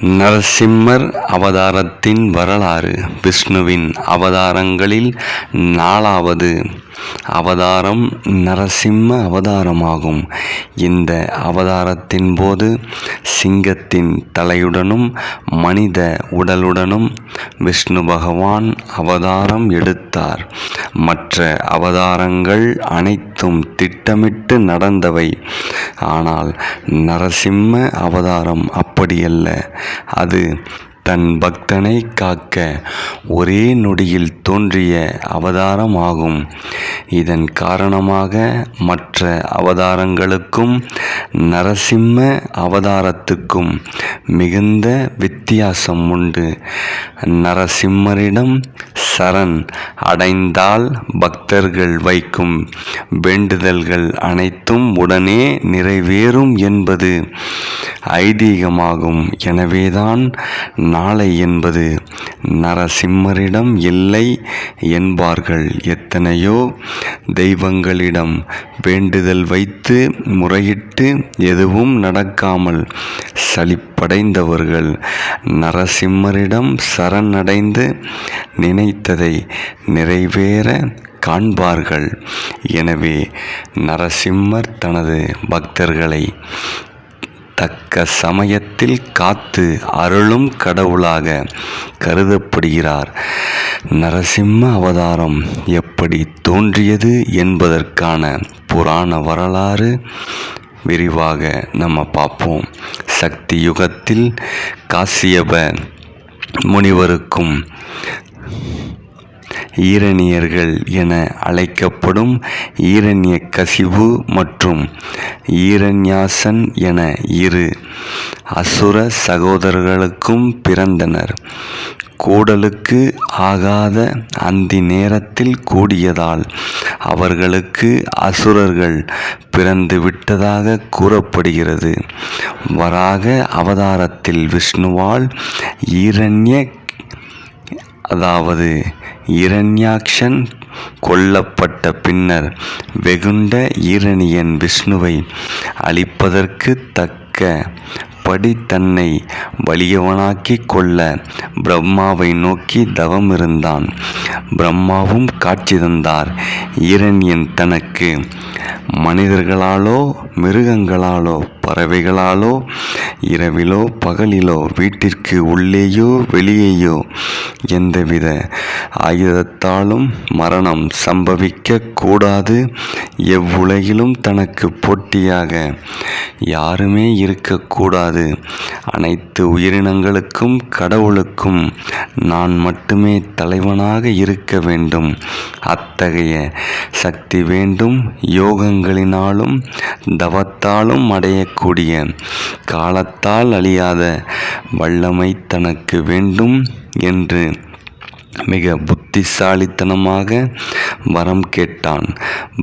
நரசிம்மர் அவதாரத்தின் வரலாறு. விஷ்ணுவின் அவதாரங்களில் நாலாவது அவதாரம் நரசிம்ம அவதாரமாகும். இந்த அவதாரத்தின் போது சிங்கத்தின் தலையுடனும் மனித உடலுடனும் விஷ்ணு பகவான் அவதாரம் எடுத்தார். மற்ற அவதாரங்கள் அனைத்தும் திட்டமிட்டு நடந்தவை. ஆனால் நரசிம்ம அவதாரம் அப்படியல்ல. அது தன் பக்தனை காக்க ஒரே நொடியில் தோன்றிய அவதாரமாகும். இதன் காரணமாக மற்ற அவதாரங்களுக்கும் நரசிம்ம அவதாரத்துக்கும் மிகுந்த வித்தியாசம் உண்டு. நரசிம்மரிடம் சரண் அடைந்தால் பக்தர்கள் வைக்கும் வேண்டுதல்கள் அனைத்தும் உடனே நிறைவேறும் என்பது ஐதீகமாகும். எனவேதான் நாளை என்பது நரசிம்மரிடம் இல்லை என்பார்கள். எத்தனையோ தெய்வங்களிடம் வேண்டுதல் வைத்து முறையிட்டு எதுவும் நடக்காமல் சலிப்படைந்தவர்கள் நரசிம்மரிடம் சரணடைந்து நினைத்ததை நிறைவேற காண்பார்கள். எனவே நரசிம்மர் தனது பக்தர்களை தக்க சமயத்தில் காத்து அருளும் கடவுளாக கருதப்படுகிறார். நரசிம்ம அவதாரம் எப்படி தோன்றியது என்பதற்கான புராண வரலாறு விரிவாக நம்ம பார்ப்போம். சக்தி யுகத்தில் காசியப முனிவருக்கும் ஈரணியர்கள் என அழைக்கப்படும் ஈரண்ய கசிவு மற்றும் ஈரண்யாசன் என இரு அசுர சகோதரர்களுக்கும் பிறந்தனர். கூடலுக்கு ஆகாத அந்தி நேரத்தில் கூடியதால் அவர்களுக்கு அசுரர்கள் பிறந்து விட்டதாக கூறப்படுகிறது. வராக அவதாரத்தில் விஷ்ணுவால் ஈரண்ய அதாவது இரண்யாக்ஷன் கொல்லப்பட்ட பின்னர் வெகுண்ட ஈரணியன் விஷ்ணுவை அழிப்பதற்கு தக்க படி தன்னை வலியவனாக்கிக் கொள்ள பிரம்மாவை நோக்கி தவம் இருந்தான் பிரம்மாவும் காட்சி தந்தார். ஈரண்யன் தனக்கு மனிதர்களாலோ மிருகங்களாலோ பறவைகளாலோ இரவிலோ பகலிலோ வீட்டிற்கு உள்ளேயோ வெளியேயோ எந்தவித ஆயுதத்தாலும் மரணம் சம்பவிக்க கூடாது. எவ்வுலகிலும் தனக்கு போட்டியாக யாருமே இருக்கக்கூடாது அனைத்து உயிரினங்களுக்கும் கடவுளுக்கும் நான் மட்டுமே தலைவனாக இருக்க வேண்டும். அத்தகைய சக்தி வேண்டும். யோகங்களினாலும் தவத்தாலும் அடையக்கூடிய காலத்தால் அழியாத வல்லமை தனக்கு வேண்டும் என்று மிக புத்திசாலித்தனமாக வரம் கேட்டான்.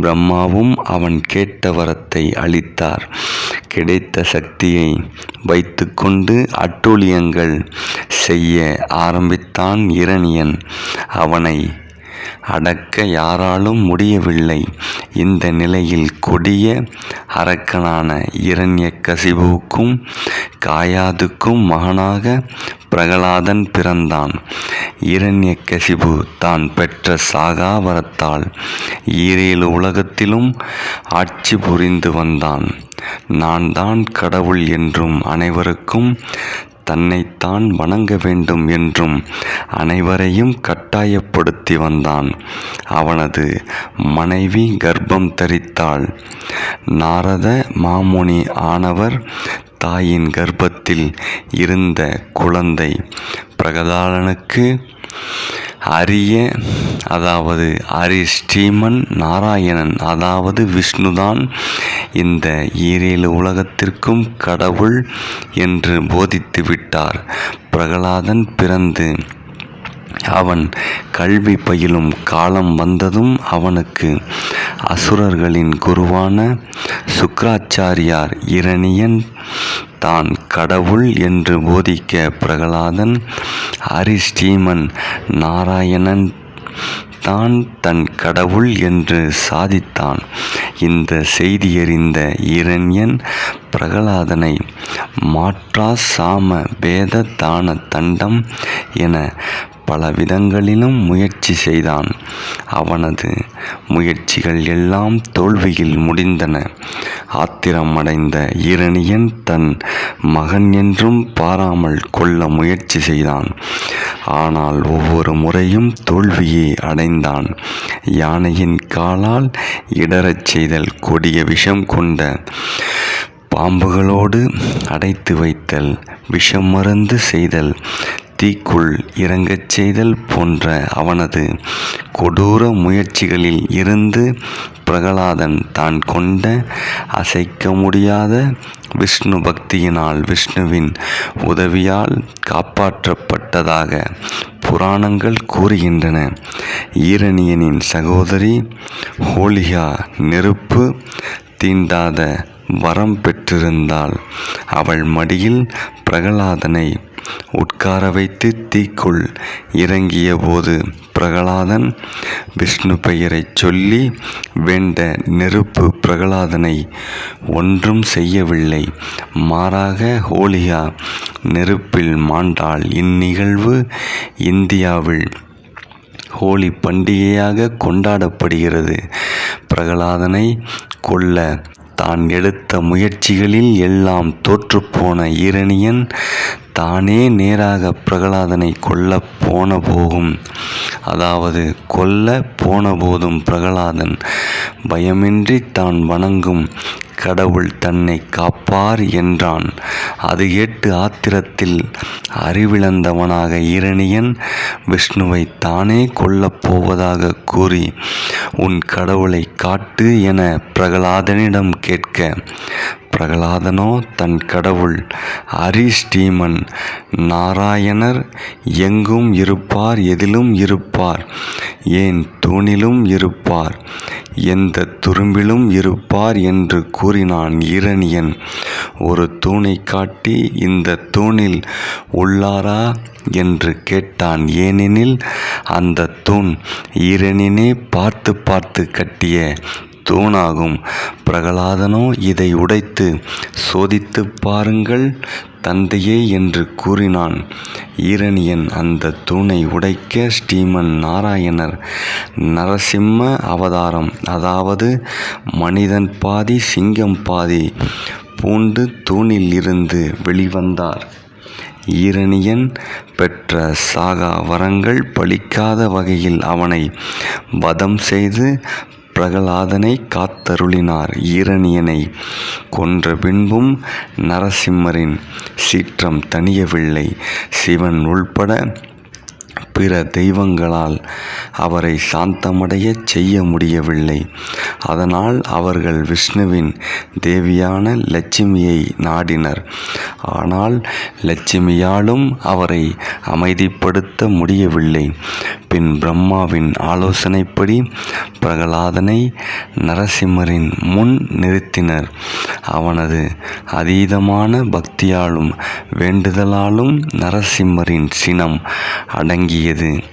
பிரம்மாவும் அவன் கேட்ட வரத்தை அளித்தார் கிடைத்த சக்தியை வைத்துக்கொண்டு அட்டூழியங்கள் செய்ய ஆரம்பித்தான் இரணியன். அவனை அடக்க யாராலும் முடியவில்லை. இந்த நிலையில் கொடிய அரக்கனான இரண்ய கசிபுவுக்கும் காயாதுக்கும் மகனாக பிரகலாதன் பிறந்தான். இரண்ய கசிபு தான் பெற்ற சாகாவரத்தால் ஈரேழு உலகத்திலும் ஆட்சி புரிந்து வந்தான். நான் தான் கடவுள் என்றும் அனைவருக்கும் தன்னைத்தான் வணங்க வேண்டும் என்றும் அனைவரையும் கட்டாயப்படுத்தி வந்தான். அவனது மனைவி கர்ப்பம் தரித்தாள். நாரத மாமுனி ஆனவர் தாயின் கர்ப்பத்தில் இருந்த குழந்தை பிரகதாலனுக்கு அரிய அதாவது அரி ஸ்ரீமன் நாராயணன் அதாவது விஷ்ணுதான் இந்த ஈரேழு உலகத்திற்கும் கடவுள் என்று போதித்து விட்டார். பிரகலாதன் பிறந்து அவன் கல்வி பயிலும் காலம் வந்ததும் அவனுக்கு அசுரர்களின் குருவான சுக்ராச்சாரியார் இரணியன் தான் கடவுள் என்று போதிக்க பிரகலாதன் அரிஸ்டீமன் நாராயணன் தான் தன் கடவுள் என்று சாதித்தான். இந்த செய்தியறிந்த இரண்யன் பிரகலாதனை மாற்றா சாம வேத தான தண்டம் என பல விதங்களிலும் முயற்சி செய்தான். அவனது முயற்சிகள் எல்லாம் தோல்வியில் முடிந்தன. ஆத்திரமடைந்த இரணியன் தன் மகன் என்றும் பாராமல் கொள்ள முயற்சி செய்தான். ஆனால் ஒவ்வொரு முறையும் தோல்வியை அடைந்தான். யானையின் காலால் இடறச் செய்தல் கொடிய விஷம் கொண்ட பாம்புகளோடு அடைத்து வைத்தல் விஷம் மருந்து செய்தல் தீக்குள் இறங்கச் செய்தல் போன்ற அவனது கொடூர முயற்சிகளில் இருந்து பிரகலாதன் தான் கொண்ட அசைக்க முடியாத விஷ்ணு பக்தியினால் விஷ்ணுவின் உதவியால் காப்பாற்றப்பட்டதாக புராணங்கள் கூறுகின்றன. ஈரணியனின் சகோதரி ஹோலிகா நெருப்பு தீண்டாத வரம் பெற்றிருந்தால் அவள் மடியில் பிரகலாதனை உட்கார வைத்து தீக்குள் இறங்கிய போது பிரகலாதன் விஷ்ணு பெயரைச் சொல்லி வேண்ட நெருப்பு பிரகலாதனை ஒன்றும் செய்யவில்லை. மாறாக ஹோலிகா நெருப்பில் மாண்டாள் இந்நிகழ்வு இந்தியாவில் ஹோலி பண்டிகையாக கொண்டாடப்படுகிறது. பிரகலாதனை கொல்ல தான் எடுத்த முயற்சிகளில் எல்லாம் தோற்றுப்போன ஈரணியன் தானே நேராக பிரகலாதனை கொல்ல போன போகும். அதாவது கொல்ல போன போதும் பிரகலாதன் பயமின்றி தான் வணங்கும் கடவுள் தன்னை காப்பார் என்றான். அது கேட்டு ஆத்திரத்தில் அறிவிழந்தவனாக இரணியன் விஷ்ணுவை தானே கொல்லப் போவதாக கூறி உன் கடவுளை காட்டு என பிரகலாதனிடம் கேட்க பிரகலாதனோ தன் கடவுள் அரிஸ்டீமன் நாராயணர் எங்கும் இருப்பார் எதிலும் இருப்பார் ஏன் தூணிலும் இருப்பார் எந்த துரும்பிலும் இருப்பார் என்று கூறினான் இரணியன். ஒரு தூணை காட்டி இந்த தூணில் உள்ளாரா என்று கேட்டான். ஏனெனில் அந்த தூண் ஈரனினே பார்த்து பார்த்து கட்டிய தூணாகும். பிரகலாதனோ இதை உடைத்து சோதித்துப் பாருங்கள் தந்தையே என்று கூறினான். ஈரணியன் அந்த தூணை உடைக்க ஸ்ரீமன் நாராயணர் நரசிம்ம அவதாரம் அதாவது மனிதன் பாதி சிங்கம் பாதி பூண்டு தூணில் இருந்து வெளிவந்தார். ஈரணியன் பெற்ற சாகா வரங்கள் பலிக்காத வகையில் அவனை வதம் செய்து பிரகலாதனை காத்தருளினார் ஈரணியனை கொன்ற பின்பும் நரசிம்மரின் சீற்றம் தணியவில்லை. சிவன் உள்பட பிற தெய்வங்களால் அவரை சாந்தமடையச் செய்ய முடியவில்லை. அதனால் அவர்கள் விஷ்ணுவின் தேவியான லட்சுமியை நாடினர். ஆனால் லட்சுமியாலும் அவரை அமைதிப்படுத்த முடியவில்லை. பின் பிரம்மாவின் ஆலோசனைப்படி பிரகலாதனை நரசிம்மரின் முன் நிறுத்தினர். அவனது அதீதமான பக்தியாலும் வேண்டுதலாலும் நரசிம்மரின் சினம் அடங்கியது.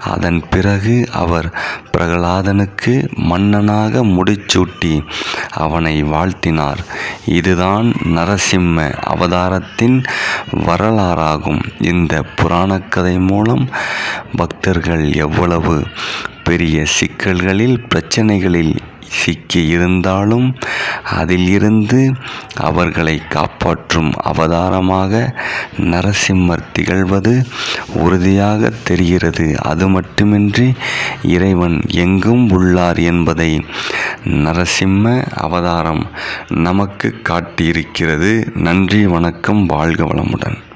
அதன் பிறகு அவர் பிரகலாதனுக்கு மன்னனாக முடிச்சூட்டி அவனை வாழ்த்தினார். இதுதான் நரசிம்ம அவதாரத்தின் வரலாறாகும். இந்த புராணக்கதை மூலம் பக்தர்கள் எவ்வளவு பெரிய சிக்கல்களில் பிரச்சனைகளில் சிக்கி இருந்தாலும் அதில் இருந்து அவர்களை காப்பாற்றும் அவதாரமாக நரசிம்மர் திகழ்வது உறுதியாக தெரிகிறது. அது மட்டுமின்றி இறைவன் எங்கும் உள்ளார் என்பதை நரசிம்ம அவதாரம் நமக்கு காட்டியிருக்கிறது. நன்றி வணக்கம் வாழ்க வளமுடன்.